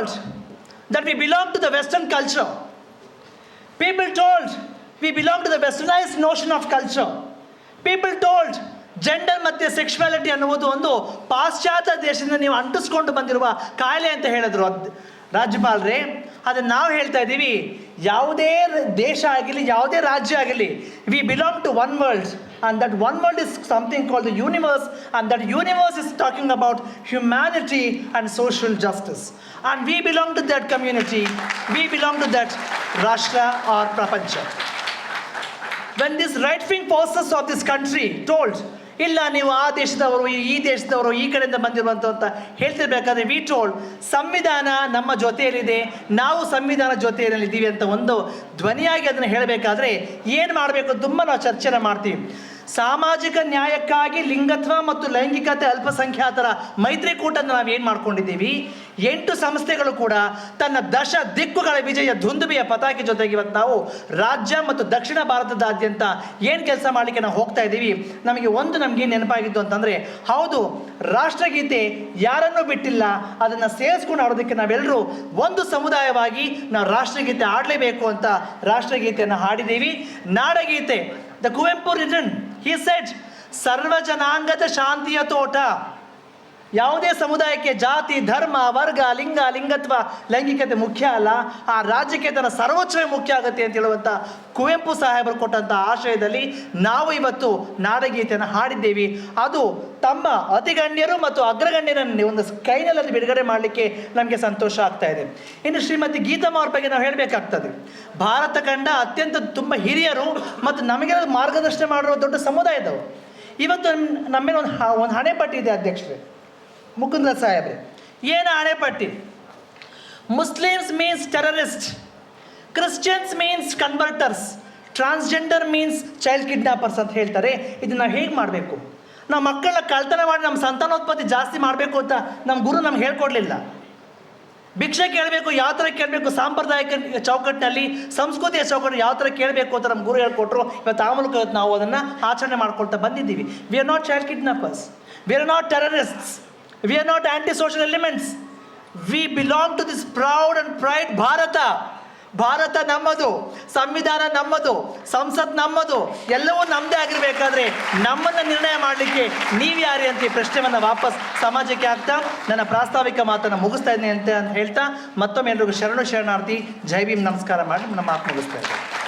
told that we belong to the Western culture. People told we belong to the westernized notion of culture. People told gender ಮತ್ತು sexuality ಅನ್ನುವುದು ಒಂದು ಪಾಶ್ಚಾತ್ಯ ದೇಶದಿಂದ ನೀವು ಅಂಟಿಸ್ಕೊಂಡು ಬಂದಿರುವ ಕಾಯಿಲೆ ಅಂತ ಹೇಳಿದ್ರು ರಾಜ್ಯಪಾಲರೇ ಅದನ್ನು ನಾವು ಹೇಳ್ತಾ ಇದ್ದೀವಿ ಯಾವುದೇ ರ- ದೇಶ ಆಗಲಿ ಯಾವುದೇ ರಾಜ್ಯ ಆಗಲಿ we belong to one world and that one world is something called the universe and that universe is talking about humanity and social justice and we belong to that community we belong to that rashtra or prapancha when this right wing forces of this country told ಇಲ್ಲ, ನೀವು ಆ ದೇಶದವರು, ಈ ದೇಶದವರು ಈ ಕಡೆಯಿಂದ ಬಂದಿರುವಂಥ ಅಂತ ಹೇಳ್ತಿರ್ಬೇಕಾದ್ರೆ ವಿ ಟೋಲ್ಡ್ ಸಂವಿಧಾನ ನಮ್ಮ ಜೊತೆಯಲ್ಲಿದೆ, ನಾವು ಸಂವಿಧಾನ ಜೊತೆಯಲ್ಲಿದ್ದೀವಿ ಅಂತ ಒಂದು ಧ್ವನಿಯಾಗಿ ಅದನ್ನು ಹೇಳಬೇಕಾದ್ರೆ ಏನು ಮಾಡಬೇಕು ತುಂಬ ನಾವು ಚರ್ಚೆನ ಮಾಡ್ತೀವಿ. ಸಾಮಾಜಿಕ ನ್ಯಾಯಕ್ಕಾಗಿ ಲಿಂಗತ್ವ ಮತ್ತು ಲೈಂಗಿಕತೆ ಅಲ್ಪಸಂಖ್ಯಾತರ ಮೈತ್ರಿಕೂಟ ನಾವು ಏನು ಮಾಡ್ಕೊಂಡಿದ್ದೀವಿ? ಎಂಟು ಸಂಸ್ಥೆಗಳು ಕೂಡ ತನ್ನ ದಶ ದಿಕ್ಕುಗಳ ವಿಜಯ ದುಂದುಬಿಯ ಪತಾಕಿ ಜೊತೆಗೆ ಇವತ್ತು ನಾವು ರಾಜ್ಯ ಮತ್ತು ದಕ್ಷಿಣ ಭಾರತದಾದ್ಯಂತ ಏನು ಕೆಲಸ ಮಾಡಲಿಕ್ಕೆ ನಾವು ಹೋಗ್ತಾ ಇದ್ದೀವಿ? ನಮಗೆ ಒಂದು ನಮಗೆ ನೆನಪಾಗಿದ್ದು ಅಂತಂದರೆ, ಹೌದು, ರಾಷ್ಟ್ರಗೀತೆ ಯಾರನ್ನೂ ಬಿಟ್ಟಿಲ್ಲ, ಅದನ್ನು ಸೇರಿಸ್ಕೊಂಡು ಆಡೋದಕ್ಕೆ ನಾವೆಲ್ಲರೂ ಒಂದು ಸಮುದಾಯವಾಗಿ ನಾವು ರಾಷ್ಟ್ರಗೀತೆ ಆಡಲೇಬೇಕು ಅಂತ ರಾಷ್ಟ್ರಗೀತೆಯನ್ನು ಹಾಡಿದ್ದೀವಿ. ನಾಡಗೀತೆ The Goempu written, he said, Sarvajanangata Shantiya Tota, ಯಾವುದೇ ಸಮುದಾಯಕ್ಕೆ ಜಾತಿ, ಧರ್ಮ, ವರ್ಗ, ಲಿಂಗ, ಲಿಂಗತ್ವ, ಲೈಂಗಿಕತೆ ಮುಖ್ಯ ಅಲ್ಲ. ಆ ರಾಜ್ಯಕ್ಕೆ ತನ್ನ ಸರ್ವೋಚ್ಚವೇ ಮುಖ್ಯ ಆಗುತ್ತೆ ಅಂತ ಹೇಳುವಂಥ ಕುವೆಂಪು ಸಾಹೇಬರು ಕೊಟ್ಟಂಥ ಆಶಯದಲ್ಲಿ ನಾವು ಇವತ್ತು ನಾಡಗೀತೆಯನ್ನು ಹಾಡಿದ್ದೇವೆ. ಅದು ತಮ್ಮ ಅತಿಗಣ್ಯರು ಮತ್ತು ಅಗ್ರಗಣ್ಯರನ್ನು ಒಂದು ಕೈನಲ್ಲಿ ಬಿಡುಗಡೆ ಮಾಡಲಿಕ್ಕೆ ನಮಗೆ ಸಂತೋಷ ಆಗ್ತಾ ಇದೆ. ಇನ್ನು ಶ್ರೀಮತಿ ಗೀತಮ್ಮ ಅವ್ರ ಬಗ್ಗೆ ನಾವು ಹೇಳಬೇಕಾಗ್ತದೆ. ಭಾರತ ಕಂಡ ಅತ್ಯಂತ ತುಂಬ ಹಿರಿಯರು ಮತ್ತು ನಮಗೆ ಮಾರ್ಗದರ್ಶನ ಮಾಡಿರುವ ದೊಡ್ಡ ಸಮುದಾಯದವರು. ಇವತ್ತು ನಮ್ಮ ಒಂದು ಒಂದು ಹಣೆಪಟ್ಟಿ ಇದೆ ಅಧ್ಯಕ್ಷರೇ. ಮುಕುಂದ್ರ ಸಾಹೇಬ್ರೆ. ಏನು ಹಣೆಪಟ್ಟಿ Muslims means terrorist Christians means converters transgender means child kidnappers ಅಂತ ಹೇಳ್ತಾರೆ. ಇದನ್ನ ಹೇಗೆ ಮಾಡಬೇಕು? ನಾವು ಮಕ್ಕಳನ್ನ ಕಳ್ತನ ಮಾಡಿ ನಮ್ಮ ಸಂತಾನೋತ್ಪತ್ತಿ ಜಾಸ್ತಿ ಮಾಡಬೇಕು ಅಂತ ನಮ್ಮ ಗುರು ನಮ್ಗೆ ಹೇಳ್ಕೊಡ್ಲಿಲ್ಲ. ಭಿಕ್ಷೆ ಕೇಳಬೇಕು, ಯಾವ ಥರ ಕೇಳಬೇಕು, ಸಾಂಪ್ರದಾಯಿಕ ಚೌಕಟ್ಟಿನಲ್ಲಿ, ಸಂಸ್ಕೃತಿಯ ಚೌಕಟ್ಟು ಯಾವ ಥರ ಕೇಳಬೇಕು ಅಂತ ನಮ್ಮ ಗುರು ಹೇಳ್ಕೊಟ್ರು. ಇವತ್ತು ಆ ಮೂಲಕ ನಾವು ಅದನ್ನು ಆಚರಣೆ ಮಾಡ್ಕೊಳ್ತಾ ಬಂದಿದ್ದೀವಿ. We are not child kidnappers we are not terrorists we not anti social elements we belong to this proud and pride Bharat Bharat ನಮ್ಮದು ಸಂವಿಧಾನ ನಮ್ಮದು ಸಂಸತ್ ನಮ್ಮದು ಎಲ್ಲವೂ ನಮ್ಮದೇ ಆಗಿರಬೇಕಾದ್ರೆ ನಮ್ಮನ್ನು ನಿರ್ಣಯ ಮಾಡಲಿಕ್ಕೆ ನೀವು ಯಾರು ಅಂತ ಈ ಪ್ರಶ್ನೆಯನ್ನು ವಾಪಸ್ ಸಮಾಜಕ್ಕೆ ಆಗ್ತಾ ನನ್ನ ಪ್ರಾಸ್ತಾವಿಕ ಮಾತನ್ನು ಮುಗಿಸ್ತಾ ಇದ್ದೀನಿ ಅಂತ ಅಂತ ಹೇಳ್ತಾ ಮತ್ತೊಮ್ಮೆ ಎಲ್ರಿಗೂ ಶರಣು ಶರಣಾರ್ಥಿ ಜೈ ಭೀಮ್ ನಮಸ್ಕಾರ ಮಾಡಿ ನಮ್ಮ ಮಾತು ಮುಗಿಸ್ತಾ ಇದ್ದೀನಿ